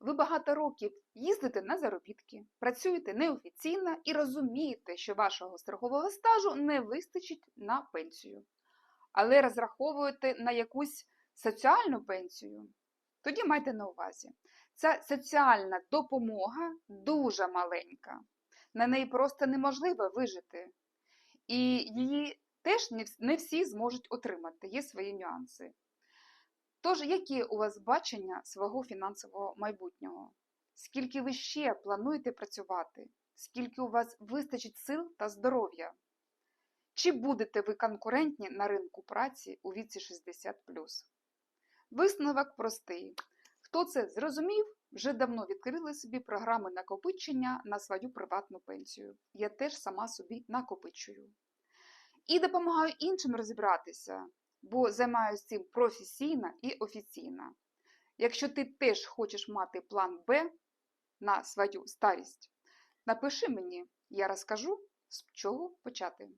Ви багато років їздите на заробітки, працюєте неофіційно і розумієте, що вашого страхового стажу не вистачить на пенсію, але розраховуєте на якусь соціальну пенсію. Тоді майте на увазі, ця соціальна допомога дуже маленька, на неї просто неможливо вижити. І її теж не всі зможуть отримати, є свої нюанси. Тож, які у вас бачення свого фінансового майбутнього? Скільки ви ще плануєте працювати? Скільки у вас вистачить сил та здоров'я? Чи будете ви конкурентні на ринку праці у віці 60 Висновок простий. Хто це зрозумів, вже давно відкрили собі програми накопичення на свою приватну пенсію. Я теж сама собі накопичую. І допомагаю іншим розібратися, бо займаюся цим професійно і офіційно. Якщо ти теж хочеш мати план Б на свою старість, напиши мені, я розкажу, з чого почати.